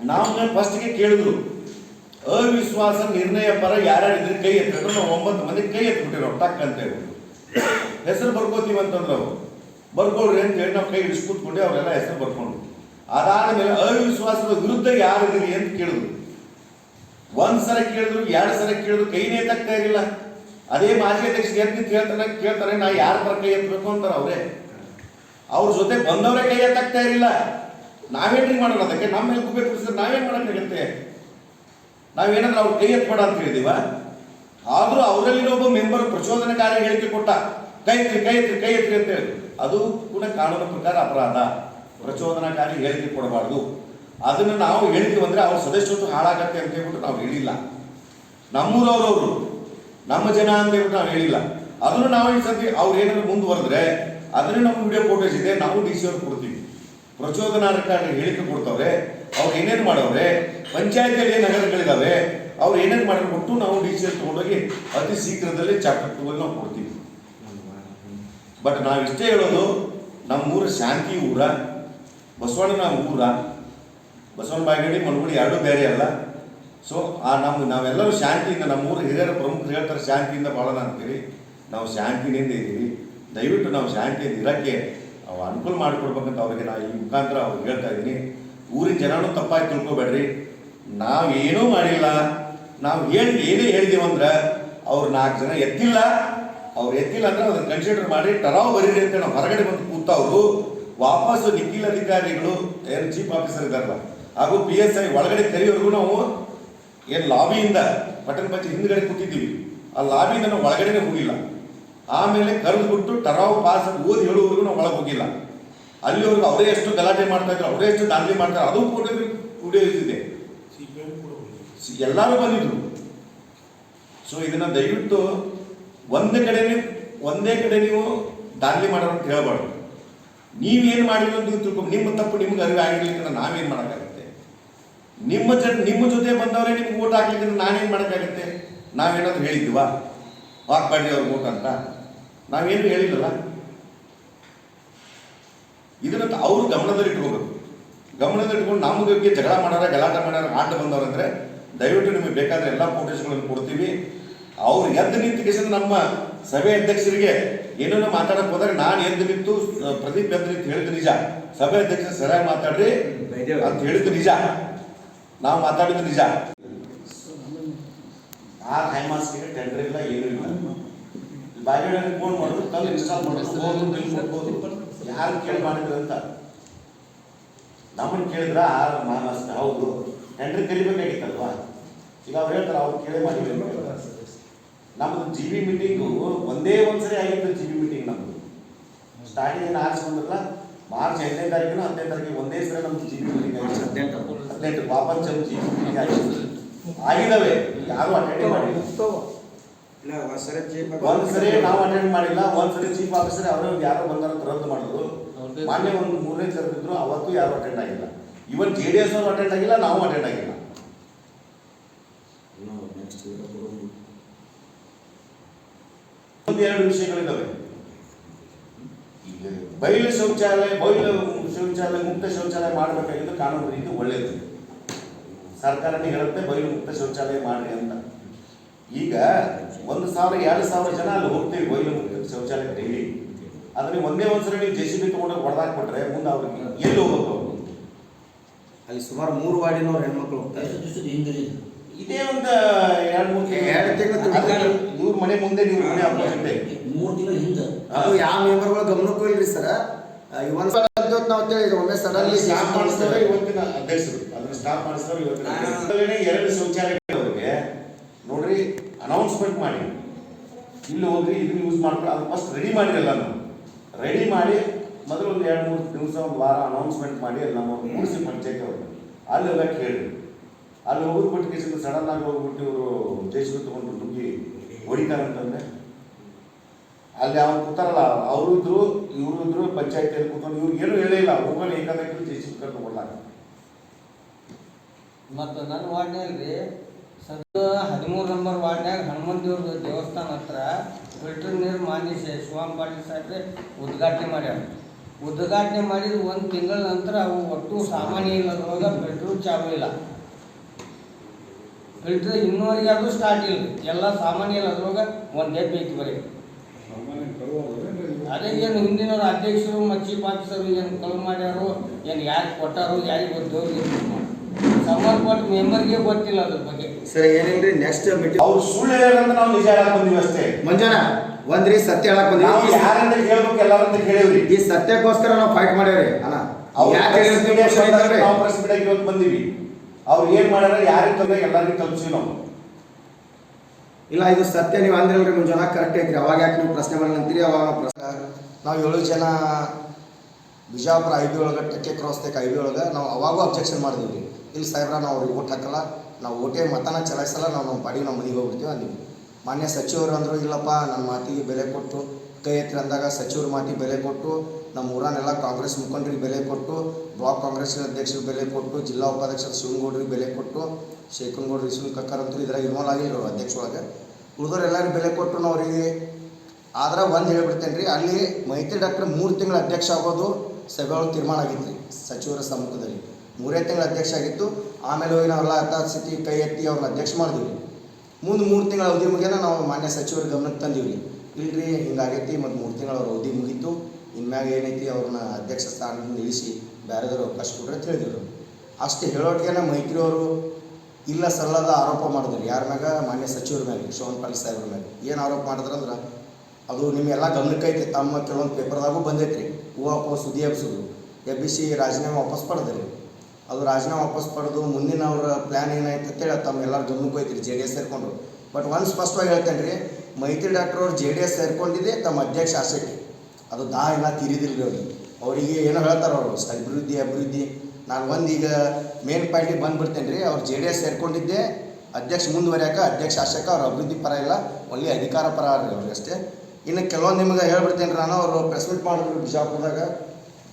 ನಾವು ಫಸ್ಟ್ಗೆ ಕೇಳಿದ್ರು. ಅವಿಶ್ವಾಸ ನಿರ್ಣಯ ಪರ ಯಾರ್ಯಾರು ಇದ್ರೆ ಕೈ ಎತ್ತಿದ್ರು ನಾವು ಒಂಬತ್ತು ಮಂದಿ ಕೈ ಎತ್ಬಿಟ್ಟಿರೋ ಟಕ್ ಅಂತ ಹೇಳಿ ಹೆಸರು ಬರ್ಕೋತೀವಿ ಅಂತಂದ್ರೆ ಅವರು. ಬರ್ಕೊಳ್ರಿ ಅಂತ ಹೇಳಿ ನಾವು ಕೈ ಹಿಡಿಸ್ ಕೂತ್ಕೊಂಡು, ಅವರೆಲ್ಲ ಹೆಸರು ಬರ್ಕೊಂಡ್ರು. ಅದಾದ ಮೇಲೆ ಅವಿಶ್ವಾಸದ ವಿರುದ್ಧ ಯಾರಿದ್ದೀರಿ ಅಂತ ಕೇಳಿದ್ರು. ಒಂದ್ ಸಲ ಕೇಳಿದ್ರು, ಎರಡು ಸಲ ಕೇಳಿದ್ರು, ಕೈನೇ ತಗ್ತಾ ಇರಲಿಲ್ಲ. ಅದೇ ಮಾಜಿ ಅಧ್ಯಕ್ಷ ಕೇಳ್ತಾರೆ ಕೇಳ್ತಾರೆ, ನಾ ಯಾರ ಪರ ಕೈ ಎತ್ತಬೇಕು ಅಂತಾರೆ ಅವರೇ. ಅವ್ರ ಜೊತೆ ಬಂದವರೇ ಕೈ ಎತ್ತಾಗ್ತಾ ಇರಲಿಲ್ಲ. ನಾವೇನ್ರಿ ಮಾಡೋಣ ಅದಕ್ಕೆ? ನಮ್ಮ ಮೇಲೆ ಗುಬ್ಬೆ ಕುಡಿಸಿದ್ರೆ ನಾವೇನ್ ಮಾಡೋಕ್ಕಾಗತ್ತೆ ನಾವೇನಂದ್ರೆ ಅವ್ರು ಕೈ ಎತ್ಬೇಡ ಅಂತ ಹೇಳಿದೀವ? ಆದ್ರೂ ಅವರಲ್ಲಿರೋ ಒಬ್ಬ ಮೆಂಬರ್ ಪ್ರಚೋದನಕಾರಿ ಹೇಳಿಕೆ ಕೊಟ್ಟ, ಕೈ ಎತ್ರಿ ಕೈ ಎತ್ರಿ ಕೈ ಎತ್ರಿ ಅಂತ ಹೇಳಿ. ಅದು ಕೂಡ ಕಾನೂನು ಪ್ರಕಾರ ಅಪರಾಧ. ಪ್ರಚೋದನಕಾರಿ ಹೇಳಿಕೆ ಕೊಡಬಾರ್ದು. ಅದನ್ನ ನಾವು ಹೇಳ್ತೀವಿ ಅಂದ್ರೆ ಅವ್ರ ಸದಸ್ಯತ್ವ ಹಾಳಾಗತ್ತೆ ಅಂತ ಹೇಳ್ಬಿಟ್ಟು ನಾವು ಹೇಳಿಲ್ಲ. ನಮ್ಮೂರವ್ರವ್ರು, ನಮ್ಮ ಜನ ಅಂತ ಹೇಳ್ಬಿಟ್ಟು ನಾವು ಹೇಳಿಲ್ಲ. ಅದನ್ನು ನಾವು ಈ ಸತಿ ಅವ್ರು ಏನಾದ್ರು ಮುಂದುವರೆದ್ರೆ ಅದನ್ನೇ ನಮ್ಮ ವಿಡಿಯೋ ಫೋಟೋಸ್ ಇದೆ, ನಾವು ಡಿ ಸಿ ಅವ್ರು ಪ್ರಚೋದನಾಕಾರಿ ಹೇಳಿಕೆ ಕೊಡ್ತವ್ರೆ, ಅವ್ರು ಏನೇನು ಮಾಡವ್ರೆ, ಪಂಚಾಯತಿಯಲ್ಲಿ ಏನು ನಗರಗಳಿದಾವೆ, ಅವ್ರು ಏನೇನು ಮಾಡೋದು ಕೊಟ್ಟು ನಾವು ಡಿ ಸಿ ಅವ್ರು ತಗೊಂಡೋಗಿ ಅತಿ ಶೀಘ್ರದಲ್ಲೇ ಚಾಪ್ಟರ್ ನಾವು ಕೊಡ್ತೀವಿ. ಬಟ್ ನಾವು ಇಷ್ಟೇ ಹೇಳೋದು, ನಮ್ಮೂರ ಶಾಂತಿ ಊರ, ಬಸವಣ್ಣನ ಊರ, ಬಸವಣ್ಣ ಬಾಗೇಡಿ ಮನಗುಡಿ ಎರಡೂ ಬೇರೆ ಅಲ್ಲ. ಸೊ ಆ ನಮ್ಮ ನಾವೆಲ್ಲರೂ ಶಾಂತಿಯಿಂದ, ನಮ್ಮೂರ ಹಿರಿಯರ ಪ್ರಮುಖರು ಹೇಳ್ತಾರೆ, ಶಾಂತಿಯಿಂದ ಬಾಳೋಣ ಅಂತೇಳಿ ನಾವು ಶಾಂತಿನಿಂದ ಇದ್ದೀವಿ. ದಯವಿಟ್ಟು ನಾವು ಶಾಂತಿಯಿಂದ ಇರೋಕ್ಕೆ ಅನುಕೂಲ ಮಾಡಿಕೊಡ್ಬೇಕಂತ ಅವ್ರಿಗೆ ನಾ ಈ ಮುಖಾಂತರ ಅವ್ರಿಗೆ ಹೇಳ್ತಾ ಇದ್ದೀನಿ. ಊರಿನ ಜನನೂ ತಪ್ಪಾಗಿ ತಿಳ್ಕೊಬೇಡ್ರಿ. ನಾವು ಏನೂ ಮಾಡಿಲ್ಲ. ನಾವು ಹೇಳಿ ಏನೇ ಹೇಳಿದೀವಂದ್ರೆ ಅವ್ರು ನಾಲ್ಕು ಜನ ಎತ್ತಿಲ್ಲ. ಅವ್ರು ಎತ್ತಿಲ್ಲ ಅಂದ್ರೆ ಅದನ್ನು ಕನ್ಸಿಡರ್ ಮಾಡಿ ಟರಾವ್ ಬರೀರಿ ಅಂತ ನಾವು ಹೊರಗಡೆ ಬಂದು ಕೂತವ್ರು ವಾಪಸ್ಸು ನಿಖಿಲ್ ಅಧಿಕಾರಿಗಳು, ಏನು ಚೀಫ್ ಆಫೀಸರ್ ಇದ್ದಾರಲ್ಲ, ಹಾಗೂ ಪಿ ಎಸ್ ಐ ಒಳಗಡೆ ಕರೆಯೋರ್ಗು ನಾವು ಏನು ಲಾಬಿಯಿಂದ ಪಟ್ಟಣ ಪಂಚಾಯತ್ ಹಿಂದ್ಗಡೆ ಕೂತಿದ್ದೀವಿ. ಆ ಲಾಬಿಯಿಂದ ನಾವು ಒಳಗಡೆನೆ ಹೋಗಿಲ್ಲ. ಆಮೇಲೆ ಕರೆದ್ಬಿಟ್ಟು ಟರಾವ್ ಪಾಸ್ ಅಂತ ಓದಿ ಹೇಳುವವರೆಗೂ ನಾವು ಒಳಗೆ ಹೋಗಿಲ್ಲ. ಅಲ್ಲಿವರೆಗೂ ಅವರೇ ಎಷ್ಟು ಗಲಾಟೆ ಮಾಡ್ತಾ ಇದ್ರು ಅವರೇ ಎಷ್ಟು ದಾಂಧಲೆ ಮಾಡ್ತಾರೆ ಅದು ಕೂಡ ವಿಡಿಯೋ ಎಲ್ಲರೂ ಬಂದಿದ್ರು. ಸೊ ಇದನ್ನ ದಯವಿಟ್ಟು ಒಂದೇ ಕಡೆ ನೀವು ಒಂದೇ ಕಡೆ ನೀವು ದಾಖಲೆ ಮಾಡೋರು ಅಂತ ಹೇಳಬಾರ್ದು. ನೀವೇನು ಮಾಡಿದ್ರು ಅಂತ ನೀವು ತಿಳ್ಕೊಂಡು ನಿಮ್ಮ ತಪ್ಪು ನಿಮ್ಗೆ ಅರಿವು ಆಗಿರ್ಲಿಕ್ಕೆ ನಾವೇನು ಮಾಡೋಕ್ಕಾಗುತ್ತೆ? ನಿಮ್ಮ ಜನ ನಿಮ್ಮ ಜೊತೆ ಬಂದವರೇ ನಿಮ್ಗೆ ಓಟ್ ಹಾಕ್ಲಿಕ್ಕೆ ನಾನೇನು ಮಾಡೋಕ್ಕಾಗುತ್ತೆ? ನಾವೇನಾದ್ರು ಹೇಳಿದ್ವಾ? ಹಾಕ್ಬಾರ್ದು ಅವ್ರಿಗೆ ಓಟ್ ಅಂತ ನಾವೇನು ಹೇಳಿಲ್ಲಲ್ಲ? ಇದನ್ನ ಅವರು ಗಮನದಲ್ಲಿ ಇಟ್ಕೋಬೇಕು ಗಮನದಲ್ಲಿ ಇಟ್ಕೊಂಡು ನಮ್ಮ ಬಗ್ಗೆ ಜಗಳ ಮಾಡಾರ ಗಲಾಟೆ ಮಾಡಾರ ಆಟ ಬಂದವರಂದ್ರೆ ದಯವಿಟ್ಟು ನಿಮಗೆ ಬೇಕಾದ್ರೆ ಎಲ್ಲ ಫೋಟೋಸ್ಗಳನ್ನು ಕೊಡ್ತೀವಿ. ಅವ್ರು ಎದ್ದು ನಿಂತ ನಮ್ಮ ಸಭೆ ಅಧ್ಯಕ್ಷರಿಗೆ ಏನೇನೋ ಮಾತಾಡಕ್ ಹೋದಾಗ ನಾನು ಎದ್ದು ನಿಂತು ಪ್ರದೀಪ್ ಎದ್ದು ನಿಂತು ಹೇಳಿದ ನಿಜ. ಸಭೆ ಅಧ್ಯಕ್ಷರು ಸರಿಯಾಗಿ ಮಾತಾಡ್ರಿ ಅಂತ ಹೇಳಿದ್ದು ನಿಜ. ನಾವು ಮಾತಾಡಿದ್ದು ನಿಜ. ಆ ಹೈಮಾಸ್ಗೆ ಟೆಂಡರ್ ಇಲ್ಲ ಏನೂ ಇಲ್ಲ. ಬಾಗಿಲಲ್ಲಿ ಫೋನ್ ಮಾಡೋದು ಕಲ್ಲು ಇನ್ಸ್ಟಾಲ್ ಮಾಡೋದು ಬಿಲ್ ಕೊಡ್ಬೋದು ಯಾರು ಕೇಳಿ ಮಾಡಿದ್ರು ಅಂತ. ನಮ್ಮನ್ನು ಕೇಳಿದ್ರ ಆ ಮಾನಸ್ ಹೌದು. ಟೆಂಡರ್ ಕಲಿಬೇಕಾಗಿತ್ತಲ್ವಾ? ಈಗ ಅವ್ರು ಹೇಳ್ತಾರೆ ಅವ್ರು ಕೇಳಿ ಮಾಡಿದ್ರು. ನಮ್ದು ಜಿ ಬಿ ಮೀಟಿಂಗು ಒಂದೇ ಒಂದ್ಸರಿ ಆಗಿತ್ತು ಜಿ ಬಿ ಮೀಟಿಂಗ್ ನಮ್ದು. ಸ್ಟಾರ್ಟಿಂಗ್ ಏನು ಆರಿಸ್ಕೊಂಡ್ರಲ್ಲ ಮಾರ್ಚ್ ಎಂಟನೇ ತಾರೀಕಿನ ಹದಿನೈದು ತಾರೀಕಿಗೆ ಒಂದೇ ಸರಿ ನಮ್ದು ಜಿ ಬಿ ಮೀಟಿಂಗ್ ಆಗಿತ್ತು ಹದಿನೆಂಟು ವಾಪಸ್ ಜಿ ಬಿ ಮೀಟಿಂಗ್ ಆಗಿತ್ತು ಆಗಿದಾವೆ ಯಾರು ಅಟೆಂಡ್ ಮಾಡಿಲ್ಲ. ಒಂದ್ಸರಿ ನಾವು ಅಟೆಂಡ್ ಮಾಡಿಲ್ಲ. ಒಂದ್ಸರಿ ಚೀಫ್ ಆಫೀಸರ್ ಅವರೇ ಯಾರೋ ಬಂದಾರ ರದ್ದು ಮಾಡಿದ್ರು. ಮೊನ್ನೆ ಒಂದು ಮೂರನೇ ಕರೆದಿದ್ರು ಅವತ್ತು ಯಾರು ಅಟೆಂಡ್ ಆಗಿಲ್ಲ. ಇವನ್ ಜೆ ಡಿ ಎಸ್ ಅವರು ಅಟೆಂಡ್ ಆಗಿಲ್ಲ ನಾವು ಅಟೆಂಡ್ ಆಗಿಲ್ಲ. ಒಂದು ಎರಡು ವಿಷಯಗಳಿದ್ದಾವೆ ಬಯಲು ಶೌಚಾಲಯ ಬಯಲು ಶೌಚಾಲಯ ಮುಕ್ತ ಶೌಚಾಲಯ ಮಾಡಬೇಕಾಗಿದ್ದು ಕಾನೂನು ರೀತಿ ಒಳ್ಳೆಯದು ಸರ್ಕಾರನೇ ಹೇಳುತ್ತೆ ಬಯಲು ಮುಕ್ತ ಶೌಚಾಲಯ ಮಾಡ್ರಿ ಅಂತ. ಈಗ ಒಂದು ಸಾವಿರ ಎರಡು ಸಾವಿರ ಜನ ಅಲ್ಲಿ ಹೋಗ್ತೀವಿ ಬಯಲು ಮುಕ್ತ ಶೌಚಾಲಯ ಡೈಲಿ ಅದನ್ನ ಒಂದೇ ಒಂದ್ಸಲ ನೀವು ಜೆ ಸಿ ಬಿ ತಗೊಂಡು ಹೊಡೆದಾಕ್ಬಿಟ್ರೆ ಮುಂದೆ ಅವ್ರಿಗೆ ಎಲ್ಲಿ ಹೋಗ್ಬೇಕು ಅಲ್ಲಿ ಸುಮಾರು ಮೂರು ವಾರ್ಡಿನವ್ರು ಹೆಣ್ಮಕ್ಳು ಹೋಗ್ತಾರೆ. ಇದೇ ಒಂದು ಎರಡು ಮೂರು ಎರಡು ತಿಂಗ್ಳು. ಇವ್ರ ಮನೆ ಮುಂದೆ ನೀವು ಮನೆ ಅಪೋಸಿಟ್ ಮೂರು ತಿಂಗಳ ಹಿಂದೆ. ಅದು ಯಾವ ಮೆಂಬರ್ಗಳು ಗಮನಕ್ಕೂ ಇಲ್ರಿ ಸರ್. ಇವನ್ ನಾವು ಒಮ್ಮೆ ಸಡನ್ಲಿ ಸ್ಟಾಪ್ ಮಾಡಿಸ್ತಾರೆ ಇವತ್ತಿನ ಅಧ್ಯಕ್ಷರು. ಅದನ್ನ ಸ್ಟಾಪ್ ಮಾಡಿಸ್ತಾರೆ ಇವತ್ತಿನ ಎರಡು ಶೌಚಾಲಯಗಳವರಿಗೆ ನೋಡ್ರಿ ಅನೌನ್ಸ್ಮೆಂಟ್ ಮಾಡಿ. ಇಲ್ಲಿ ಹೋಗಿ ಇದನ್ನ ಯೂಸ್ ಮಾಡ್ಕೊಂಡು ಅದು ಫಸ್ಟ್ ರೆಡಿ ಮಾಡಿ ಎಲ್ಲಾನು ರೆಡಿ ಮಾಡಿ, ಮೊದಲು ಒಂದು ಎರಡು ಮೂರು ದಿವಸ, ಒಂದು ವಾರ ಅನೌನ್ಸ್ಮೆಂಟ್ ಮಾಡಿ ಅಲ್ಲಿ ನಮ್ಮ ಮುಗಿಸಿ ಪಂಚಾಯತ್ ಅವರು. ಅಲ್ಲಿ ಹೋಗಕ್ಕೆ ಹೇಳಿ ಅಲ್ಲಿ ಹೋಗೋದು ಬಿಟ್ಟು ಕೇಸಿಂದ ಸಡನ್ ಆಗಿ ಹೋಗ್ಬಿಟ್ಟು ಇವರು ಜೇಸಿ ತಗೊಂಡು ನುಗ್ಗಿ ಹೊಡಿತಾರಂತಂದ್ರೆ ಅಲ್ಲಿ ಅವ್ರು ಕೂತಾರಲ್ಲ, ಅವರು ಇದ್ರು, ಇವರು ಇದ್ರು ಪಂಚಾಯತಿಯಲ್ಲಿ ಕೂತ್ಕೊಂಡು ಇವ್ರಿಗೆ ಏನು ಹೇಳೇ ಇಲ್ಲ. ಹೋಗೋಣ ಏಕಾದಕ್ಕೆ ಜೇಸಿ ಕರ್ಕೊಂಡು ಮತ್ತು ನನ್ನ ವಾರ್ಡ್ನಲ್ಲಿ ಸದ್ ಹದಿಮೂರು ನಂಬರ್ ವಾರ್ಡ್ನ್ಯಾಗ ಹನುಮಂತ ದೇವ್ರ ದೇವಸ್ಥಾನ ಹತ್ರ ಫಿಲ್ಟರ್ ನೀರು ಮಾನ್ಯ ಶಿವಾಮ್ ಶಿವಂ ಪಾಟೀಲ್ ಸಾಹೇಬ್ರೆ ಉದ್ಘಾಟನೆ ಮಾಡ್ಯಾರ. ಉದ್ಘಾಟನೆ ಮಾಡಿದ ಒಂದು ತಿಂಗಳ ನಂತರ ಅವು ಒಟ್ಟು ಸಾಮಾನ್ಯ ಇಲ್ಲದ್ರೊಳಗ ಫಿಲ್ಟ್ರು ಚಾಲೂ ಇಲ್ಲ. ಫಿಲ್ಟ್ರ್ ಇನ್ನೂವರೆಗೆ ಅದು ಸ್ಟಾರ್ಟ್ ಇಲ್ಲ. ಎಲ್ಲ ಸಾಮಾನ್ಯ ರೋಗ ಒಂದು ಡೆಬ್ಬಿ ಐತಿ ಬರೀ. ಅದೇ ಏನು ಹಿಂದಿನವ್ರು ಅಧ್ಯಕ್ಷರು ಮಚ್ಚಿ ಆಫೀಸರು ಏನು ಕಲ್ ಮಾಡ್ಯಾರು, ಏನು ಯಾರು ಕೊಟ್ಟಾರು ಯಾರಿಗೆ ಗೊತ್ತು ಸಂಬಂಧಪಟ್ಟ ಮೆಂಬರ್ಗೆ ಗೊತ್ತಿಲ್ಲ ಅದ್ರ ಬಗ್ಗೆ. ಸರಿ ಏನಿಲ್ರಿ ನೆಕ್ಸ್ಟ್ ಮೀಟಿಂಗ್ ಅವ್ರು ಸುಳ್ಳು ಹೇಳ್ಯಾರಂತ ನಾವು ನಿಜ ಹೇಳಕ್ ಬಂದಿವಿ ಅಷ್ಟೇ. ಮಂಜಾನ ಒಂದ್ರಿ ಸತ್ಯ ಹೇಳಕ್ ನಾವು ಬಂದ್ರಿ ಯಾರಂತ ಕೇಳ್ಬೇಕು ಎಲ್ಲರಂತ ಕೇಳಿವ್ರಿ ಈ ಸತ್ಯಕ್ಕೋಸ್ಕರ ನಾವು ಫೈಟ್ ಮಾಡ್ಯಾವ್ರಿ. ಅಣ್ಣ ಅವ್ರು ಯಾಕೆ ಹೇಳಿದ್ರಿ media question ಇದ್ದಾವ್ರಿ? ನಾವು ಪ್ರೆಸ್ ಮೀಡಿಯಾಗೆ ಇವತ್ತು ಬಂದಿವಿ. ಅವ್ರು ಏನ್ ಮಾಡ್ಯಾರ ಯಾರಿಗೆ ತೊಂದರೆ ಎಲ್ಲರಿಗೂ ತಲುಪಿಸಿ ನಾವು. ಇಲ್ಲ ಇದು ಸತ್ಯ ನೀವು ಅಂದ್ರಲ್ರಿ ಮುಂಜಾನೆ ಕರೆಕ್ಟ್ ಐತ್ರಿ. ಅವಾಗ ಯಾಕೆ ನೀವು ಪ್ರಶ್ನೆ ಮಾಡಲಂತೀರಿ ಅವಾಗ ನಾವು ಪ್ರಶ್ನೆ ನಾವು ಏಳು ಜನ ಬಿಜಾಪುರ ಐ ಬಿ ಒಳಗೆ ಟಕ್ಕೆ ಕ್ರಾಸ್ ತೆಕ್ ಐ ಬಿ ಒಳಗೆ ನಾವು ಅವಾಗೂ ಅಬ್ಜೆಕ್ಷನ್ ಮಾಡಿದ್ವಿ. ಇಲ್ಲಿ ಸಾಹೇಬ್ರ, ನಾವು ಅವ್ರಿಗೆ ಓಟ್ ಹಾಕಲ್ಲ. ನಾವು ಓಟೇ ಮತನ ಚಲಾಯಿಸಲ್ಲ, ನಾವು ನಮ್ಮ ಪಾಡಿಗೆ ನಮ್ಮ ಮನೆಗೆ ಹೋಗ್ಬಿಡ್ತೀವಿ ಅಂದ್ವಿ. ಮಾನ್ಯ ಸಚಿವರು ಅಂದರು, ಇಲ್ಲಪ್ಪ, ನನ್ನ ಮಾತಿಗೆ ಬೆಲೆ ಕೊಟ್ಟು, ಕೈ ಎತ್ತಿ ಅಂದಾಗ ಸಚಿವ್ರ ಮಾತಿಗೆ ಬೆಲೆ ಕೊಟ್ಟು, ನಮ್ಮ ಊರನ್ನೆಲ್ಲ ಕಾಂಗ್ರೆಸ್ ಮುಖಂಡರಿಗೆ ಬೆಲೆ ಕೊಟ್ಟು, ಬ್ಲಾಕ್ ಕಾಂಗ್ರೆಸ್ ಅಧ್ಯಕ್ಷರಿಗೆ ಬೆಲೆ ಕೊಟ್ಟು, ಜಿಲ್ಲಾ ಉಪಾಧ್ಯಕ್ಷ ಶಿವನಗೌಡರಿಗೆ ಬೆಲೆ ಕೊಟ್ಟು ಶೇಖನಗೌಡರು ಇಸ್ವಿಲ್ ಕಕ್ಕರ್ ಅಂತೂ ಇದ್ರಾಗ ಇನ್ವಾಲ್ವ್ ಆಗಿಲ್ಲ ಅಧ್ಯಕ್ಷ ಒಳಗೆ. ಉಳಿದವ್ರು ಎಲ್ಲರಿಗೂ ಬೆಲೆ ಕೊಟ್ಟು ನಾವು ಅವರಿಗೆ, ಆದ್ರೆ ಒಂದು ಹೇಳ್ಬಿಡ್ತೇನೆ ರೀ ಅಲ್ಲಿ ಮೈತ್ರಿ ಡಾಕ್ಟರ್ ಮೂರು ತಿಂಗಳ ಅಧ್ಯಕ್ಷ ಆಗೋದು ಸಭೆ ಒಳಗೆ ತೀರ್ಮಾನ ಆಗಿತ್ತು. ಸಚಿವರ ಸಮ್ಮುಖದಲ್ಲಿ. ಮೂರೇ ತಿಂಗಳ ಅಧ್ಯಕ್ಷ ಆಗಿತ್ತು. ಆಮೇಲೆ ಹೋಗಿ ನಾವೆಲ್ಲ ಯಥಾಸ್ಥಿತಿ ಕೈ ಎತ್ತಿ ಅವ್ರನ್ನ ಅಧ್ಯಕ್ಷ ಮಾಡಿದ್ವಿ. ಮುಂದೆ ಮೂರು ತಿಂಗಳ ಅವಧಿ ಮುಗಿಯನ ನಾವು ಮಾನ್ಯ ಸಚಿವರ ಗಮನಕ್ಕೆ ತಂದೀವಿ ಇಲ್ರಿ, ಹಿಂಗಾಗೈತಿ, ಮತ್ತು ಮೂರು ತಿಂಗಳ ಅವ್ರ ಅವಧಿ ಮುಗೀತು. ಇನ್ಮ್ಯಾಗ ಏನೈತಿ, ಅವ್ರನ್ನ ಅಧ್ಯಕ್ಷ ಸ್ಥಾನದಿಂದ ಇಳಿಸಿ ಬೇರೆದವ್ರು ಅವಕಾಶ ಕೊಡ್ರಿ ಅಂತ ಅಷ್ಟು ಹೇಳೋಟ್ಗೆನ ಮೈತ್ರಿ ಅವರು ಇಲ್ಲ ಸಲ್ಲದ ಆರೋಪ ಮಾಡಿದ್ರು. ಯಾರ ಮ್ಯಾಗ? ಮಾನ್ಯ ಸಚಿವರ ಮ್ಯಾಗ ಶಿವನ್ ಪಾಟೀಲ್ ಸಾಹೇಬ್ರ ಮ್ಯಾಗ. ಏನು ಆರೋಪ ಮಾಡಿದ್ರಂದ್ರೆ ಅದು ನಿಮ್ಮೆಲ್ಲ ಗಮನಕ್ಕೆ ಐತಿ ತಮ್ಮ ಕೆಲವೊಂದು ಪೇಪರ್ದಾಗೂ ಬಂದೈತ್ರಿ. ಹೂವಪ್ಪ ಸುದ್ದಿ ಎಬ್ಸಿದ್ರು ಎಬ್ಬಿಸಿ ರಾಜೀನಾಮೆ ವಾಪಸ್ ಪಡೆದ್ರಿ. ಅದು ರಾಜೀನಾಮೆ ವಾಪಸ್ ಪಡೆದು ಮುಂದಿನ ಅವ್ರ ಪ್ಲ್ಯಾನ್ ಏನಾಯ್ತು ಅಂತೇಳಿ ತಮ್ಮ ಎಲ್ಲರ ಗಮನಕ್ಕೆ ಹೋಯ್ತಿರಿ ಜೆ ಡಿ ಎಸ್ ಸೇರಿಕೊಂಡ್ರು ಬಟ್ ಒಂದು ಸ್ಪಷ್ಟವಾಗಿ ಹೇಳ್ತೇನೆ ರೀ ಮೈತ್ರಿ ಡಾಕ್ಟರ್ ಅವ್ರು ಜೆ ಡಿ ಎಸ್ ಸೇರ್ಕೊಂಡಿದ್ದೆ ತಮ್ಮ ಅಧ್ಯಕ್ಷ ಆಸೆಗೆ. ಅದು ದಾ ಎಲ್ಲ ರೀ ಅವ್ರಿಗೆ. ಅವರಿಗೆ ಏನೋ ಹೇಳ್ತಾರೆ ಅವರು ಅಭಿವೃದ್ಧಿ ಅಭಿವೃದ್ಧಿ. ನಾನು ಒಂದು ಈಗ ಮೇನ್ ಪಾಯಿಂಟಿಗೆ ಬಂದುಬಿಡ್ತೇನೆ ರೀ ಅವ್ರು ಜೆ ಡಿ ಎಸ್ ಸೇರಿಕೊಂಡಿದ್ದೆ, ಅಧ್ಯಕ್ಷ ಮುಂದುವರಿಯಾಕ, ಅಧ್ಯಕ್ಷ ಶಾಸಕ ಅವ್ರ ಅಭಿವೃದ್ಧಿ ಪರ ಇಲ್ಲ, ಒಳ್ಳೆ ಅಧಿಕಾರ ಪರ ಅವ್ರಿಗೆ ಅಷ್ಟೇ. ಇನ್ನು ಕೆಲವೊಂದು ನಿಮ್ಗೆ ಹೇಳ್ಬಿಡ್ತೇನೆ ನಾನು, ಅವರು ಪ್ರೆಸ್ ಮೀಟ್ ಮಾಡಿದ್ರು ಬಿಜಾಪುರದಾಗ.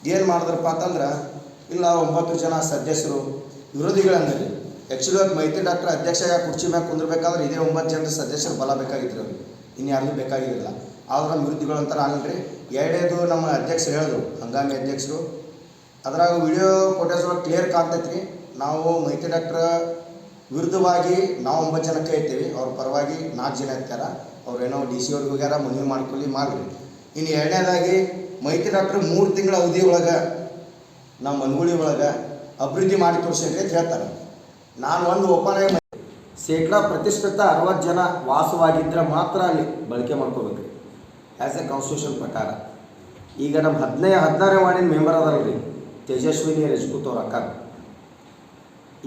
ಏನು ಮಾಡಿದ್ರಪ್ಪ ಅಂತಂದ್ರೆ, ಇಲ್ಲ ಒಂಬತ್ತು ಜನ ಸದಸ್ಯರು, ವಿರೋಧಿಗಳಂದ್ರಿ. ಆ್ಯಕ್ಚುಲಿ ಅವ್ರಿಗೆ ಮೈತ್ರಿ ಡಾಕ್ಟರ್ ಅಧ್ಯಕ್ಷ ಕುರ್ಚಿ ಮ್ಯಾಗ ಕುಂದ್ರಬೇಕಾದ್ರೆ ಇದೇ ಒಂಬತ್ತು ಜನರ ಸದಸ್ಯರು ಬಲ ಬೇಕಾಗಿತ್ತು ಅವ್ರಿಗೆ. ಇನ್ಯಾರಿಗೂ ಬೇಕಾಗಿರಲಿಲ್ಲ ಆದ್ರೆ ನಮ್ಮ ವಿರೋಧಿಗಳು ಅಂತಾರೆ ಅಲ್ರಿ. ಎರಡೇದು ನಮ್ಮ ಅಧ್ಯಕ್ಷರು ಹೇಳಿದ್ರು, ಹಂಗಾಮಿ ಅಧ್ಯಕ್ಷರು. ಅದ್ರಾಗ ವಿಡಿಯೋ ಫೋಟೋಸ್ ಕ್ಲಿಯರ್ ಕಾಣ್ತೈತ್ರಿ. ನಾವು ಮೈತ್ರಿ ಡಾಕ್ಟ್ರ ವಿರುದ್ಧವಾಗಿ ನಾವು ಒಂಬತ್ತು ಜನಕ್ಕೆ ಇರ್ತೀವಿ ಅವ್ರ ಪರವಾಗಿ ನಾಲ್ಕು ಜನ ಇರ್ತಾರ. ಅವ್ರೇನೋ ಡಿ ಸಿ ಅವ್ರಿಗೆ ಹೋಗ್ಯಾರ ಮನವಿ ಮಾಡ್ಕೊಳ್ಳಿ, ಮಾಡ್ರಿ. ಇನ್ನು ಎರಡನೇದಾಗಿ ಮೈತ್ರಿ ಡಾಕ್ಟ್ರ್ ಮೂರು ತಿಂಗಳ ಅವಧಿ ಒಳಗೆ, ನಮ್ಮ ಮನಗುಳಿ ಒಳಗೆ ಅಭಿವೃದ್ಧಿ ಮಾಡಿ ತೋರಿಸಿದ್ರಿ ಅಂತ ಹೇಳ್ತಾರೆ. ನಾನು ಒಂದು ಒಪ್ಪನೆ ಶೇಕಡ ಪ್ರತಿಷ್ಠಿತ ಅರವತ್ತು ಜನ ವಾಸವಾಗಿದ್ದರೆ ಮಾತ್ರ ಅಲ್ಲಿ ಬಳಕೆ ಮಾಡ್ಕೋಬೇಕು ಆ್ಯಸ್ ಎ ಕಾನ್ಸ್ಟಿಟ್ಯೂಷನ್ ಪ್ರಕಾರ. ಈಗ ನಮ್ಮ ಹದಿನೈದು ಹದಿನಾರನೇ ವಾರ್ಡಿನ ಮೆಂಬರ್ ಅದಲ್ರಿ ತೇಜಸ್ವಿನಿ ರಜಪೂತ್ ಅವ್ರ ಅಕ್ಕ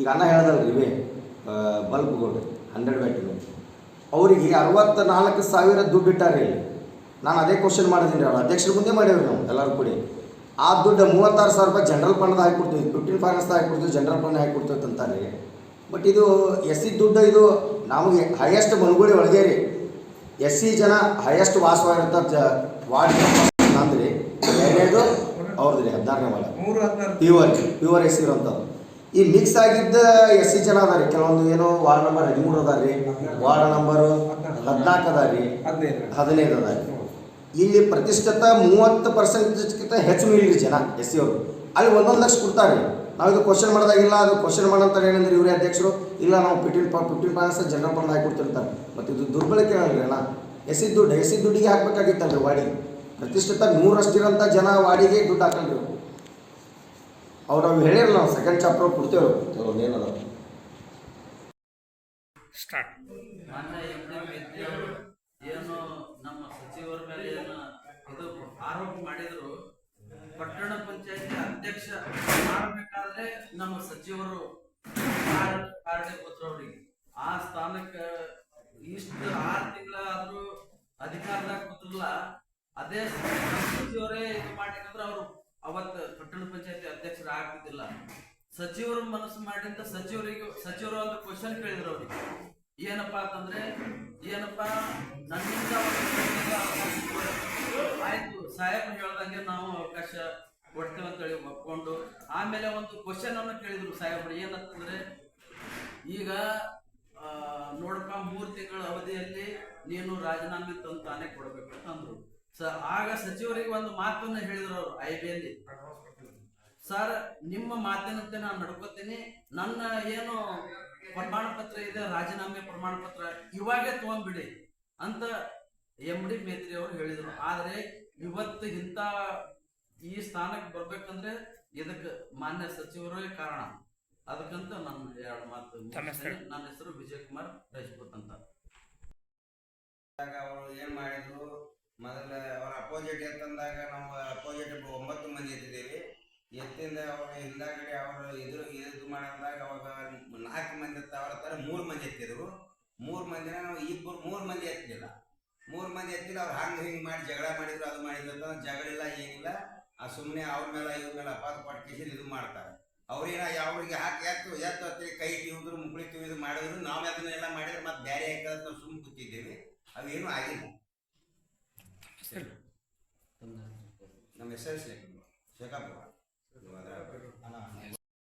ಈಗ ಅನ್ನ ಹೇಳ್ದಲ್ರಿ ಇವೇ ಬಲ್ಬ್ಗಳು ಹಂಡ್ರೆಡ್ ವ್ಯಾಟ್ಗಳು ಅವರಿಗೆ ಅರವತ್ತ ನಾಲ್ಕು ಸಾವಿರ ದುಡ್ಡು ಇಟ್ಟಾರೆ ಇಲ್ಲಿ. ನಾನು ಅದೇ ಕ್ವಶನ್ ಮಾಡಿದ್ದೀನಿ ಅವ್ರು ಅಧ್ಯಕ್ಷರ ಮುಂದೆ ಮಾಡೇವ್ರಿ ನಾವು ಎಲ್ಲರೂ ಕೂಡಿ. ಆ ದುಡ್ಡು ಮೂವತ್ತಾರು ಸಾವಿರ ರೂಪಾಯಿ ಜನರಲ್ ಫಂಡ್ದು ಹಾಕಿಕೊಡ್ತೀವಿ ಫಿಫ್ಟೀನ್ ಫೈನಾನ್ಸ್ದಾಗ ಹಾಕಿಕೊಡ್ತೀವಿ ಜನರಲ್ ಫಂಡ್ ಹಾಕಿಕೊಡ್ತೀವಿ ಅಂತಾರೆ ಬಟ್ ಇದು ಎಸ್ ಸಿ ದುಡ್ಡು ಇದು ನಮಗೆ ಹೈಯೆಸ್ಟ್ ಮನುಗುಳಿ ಒಳಗೆ ರೀ. ಎಸ್ ಸಿ ಜನ ಹೈಯೆಸ್ಟ್ ವಾಸವಾಗಿರ್ತಾರೆ ಜ ವಾರ್ಡ್ ಅಂದ್ರೆ ಎರಡನೇದು ಅವ್ರದ್ದು ರೀ ಹದಿನಾರನೇ ವಾರ್ಡ್. ಪ್ಯೂವರ್ ಪ್ಯೂವರ್ ಎಸ್ ಇರೋಂಥದ್ದು ಈ ಮಿಕ್ಸ್ ಆಗಿದ್ದ ಎಸ್ ಸಿ ಜನ ಅದಾರಿ. ಕೆಲವೊಂದು ಏನೋ ವಾರ್ಡ್ ನಂಬರ್ ಹದಿಮೂರು ಅದ ರೀ ವಾರ್ಡ್ ನಂಬರು ಹದಿನಾಲ್ಕು ಅದ ರೀ ಹದಿನೈದು ಅದ ಇಲ್ಲಿ ಪ್ರತಿಷ್ಠಿತ ಮೂವತ್ತು ಪರ್ಸೆಂಟ್ ಹೆಚ್ಚು ಮೀರಿ ಜನ ಎಸ್ ಸಿ ಅವರು. ಅಲ್ಲಿ ಒಂದೊಂದು ಲಕ್ಷ ಕೊಡ್ತಾರೆ ನಾವು ಇದು ಕ್ವಶನ್ ಮಾಡಿದಾಗಿಲ್ಲ, ಅದು ಕ್ವಶನ್ ಮಾಡಂತಾರೆ ಏನಂದ್ರೆ ಇವರೇ ಅಧ್ಯಕ್ಷರು. ಇಲ್ಲ ನಾವು fifteen fifteen points general fund ಹಾಕಿ ಕೊಡ್ತಿರ್ತಾರೆ. ಮತ್ತು ಇದು ದುರ್ಬಳಕೆ ಅಲ್ರಿ ಎಸ್ ಸಿ ದುಡ್ಡು ಎಸ್ ಸಿ ದುಡ್ಡಿಗೆ ಹಾಕ್ಬೇಕಾಗಿತ್ತಲ್ರಿ ವಾಡಿಗೆ ಪ್ರತಿಷ್ಠಿತ ನೂರಷ್ಟಿರೋಂಥ ಜನ ವಾಡಿಗೆ ದುಡ್ಡು ಹಾಕಲ್ರಿ ಅವ್ರು ನಾವು ಹೇಳಿರಲ್ಲ ನಾವು ಸೆಕೆಂಡ್ ಚಾಪ್ಟರ್ ಕೊಡ್ತೇವೆ ಕೆಲವೊಂದು ಏನದ? ಮಾನ್ಯ ಎಂ ಡಿ ಏನು ನಮ್ಮ ಸಚಿವರ ಮೇಲೆ ಏನು ಇದು ಆರೋಪ ಮಾಡಿದ್ರು. ಪಟ್ಟಣ ಪಂಚಾಯತಿ ಅಧ್ಯಕ್ಷ ಮಾಡಬೇಕಾದ್ರೆ ನಮ್ಮ ಸಚಿವರು ಕಾರ್ಯ ಕೂತ್ರವ್ರಿಗೆ ಆ ಸ್ಥಾನಕ್ಕೆ ಇಷ್ಟು ಆರು ತಿಂಗಳಾದ್ರೂ ಅಧಿಕಾರದಾಗ ಕೂತ್ರಲ್ಲ ಅದೇ ಸಚಿವರೇ ಇದು ಮಾಡಿದ್ರೆ ಅವರು ಅವತ್ತು ಪಟ್ಟಣ ಪಂಚಾಯತಿ ಅಧ್ಯಕ್ಷರು ಆಗ್ತಿದ್ದಿಲ್ಲ. ಸಚಿವರು ಮನಸ್ಸು ಮಾಡಿಂದ ಸಚಿವರಿಗೆ, ಸಚಿವರು ಒಂದು ಕ್ವಶನ್ ಕೇಳಿದ್ರು ಅವ್ರಿಗೆ. ಏನಪ್ಪಾ ಅಂತಂದ್ರೆ, ಏನಪ್ಪಾ, ನನ್ನಿಂದ. ಆಯ್ತು. ಸಾಹೇಬ್ ಹೇಳ್ದಂಗೆ ನಾವು ಅವಕಾಶ ಕೊಡ್ತೇವೆ ಅಂತೇಳಿ ಒಪ್ಕೊಂಡು, ಆಮೇಲೆ ಒಂದು ಕ್ವಶನ್ ಅನ್ನು ಕೇಳಿದ್ರು ಸಾಹೇಬ್ರು. ಏನಂತಂದ್ರೆ, ಈಗ ನೋಡಪ್ಪ, ಮೂರು ತಿಂಗಳ ಅವಧಿಯಲ್ಲಿ ನೀನು ರಾಜೀನಾಮೆ ತಂದು ತಾನೇ ಕೊಡಬೇಕು ಅಂತ ಅಂದ್ರು. ಸರ್ ಆಗ ಸಚಿವರಿಗೆ ಒಂದು ಮಾತನ್ನ ಹೇಳಿದ್ರು ಅವರು ಐ ಬಿಯಲ್ಲಿ ಸರ್ ನಿಮ್ಮ ಮಾತಿನಂತೆ ನಾನು ನಡ್ಕೋತೀನಿ. ನನ್ನ ಏನು ಪ್ರಮಾಣ ಪತ್ರ ಇದೆ ರಾಜೀನಾಮೆ ಪ್ರಮಾಣ ಪತ್ರ ಇವಾಗೆ ತಗೊಂಡ್ಬಿಡಿ ಅಂತ ಎಂ ಡಿ ಮೇತ್ರಿ ಅವರು ಹೇಳಿದ್ರು. ಆದ್ರೆ ಇವತ್ತು ಇಂತ ಈ ಸ್ಥಾನಕ್ಕೆ ಬರ್ಬೇಕಂದ್ರೆ ಇದಕ್ಕೆ ಮಾನ್ಯ ಸಚಿವರೇ ಕಾರಣ. ಅದಕ್ಕಂತ ನನ್ನ ಎರಡು ಮಾತು ನನ್ನ ಹೆಸರು ವಿಜಯ್ ಕುಮಾರ್ ರಜಪೂತ್ ಅಂತ ಅವರು ಏನ್ ಮಾಡಿದ್ರು? ಮೊದಲ ಅವರ ಅಪೋಸಿಟ್ ಎತ್ತಂದಾಗ ನಾವು ಅಪೋಸಿಟ್ ಒಂಬತ್ತು ಮಂದಿ ಎತ್ತಿದ್ದೇವೆ. ಎತ್ತಿಂದ ಅವ್ರ ಹಿಂದಾಗಡೆ ಅವರು ಎದುರು ಇದು ಮಾಡಿದಾಗ ಅವಾಗ ನಾಲ್ಕು ಮಂದಿ ಎತ್ತ, ಅವ್ರ ತರ ಮೂರು ಮಂದಿ ಎತ್ತಿದ್ರು. ಮೂರು ಮಂದಿನ ನಾವು ಇಬ್ಬರು ಮೂರು ಮಂದಿ ಎತ್ತಲಿಲ್ಲ ಮೂರು ಮಂದಿ ಎತ್ತಿಲ್ಲ, ಅವ್ರು ಹಂಗೆ ಹಿಂಗೆ ಮಾಡಿ ಜಗಳ ಮಾಡಿದ್ರು, ಅದು ಮಾಡಿದ್ರು ಅಂತ ಜಗಳ ಇಲ್ಲ, ಏನಿಲ್ಲ. ಆ ಸುಮ್ಮನೆ ಅವ್ರ ಮೇಲೆ, ಇವ್ರ ಮೇಲೆ ಅಪಾತ ಪಟ್ಕಿಸಿ ಇದು ಮಾಡ್ತಾರೆ. ಅವ್ರೇನ ಅವ್ರಿಗೆ ಹಾಕಿ ಎತ್ತು ಎತ್ತು ಹತ್ತಿ ಕೈ ತಿವಿದ್ರು ಮುಕ್ಳಿ ತಿವಿದು ಮಾಡಿದ್ರು. ನಾವು ಅದನ್ನೆಲ್ಲ ಮಾಡಿದ್ರೆ ಮತ್ತೆ ಬೇರೆ ನಾವು ಸುಮ್ಮನೆ ಕೂತಿದ್ದೇವೆ. ಅವೇನು ಆಗಿಲ್ಲ. ನಮ್ಮ ಹೆಸರು ಶೇಖಾಪುರ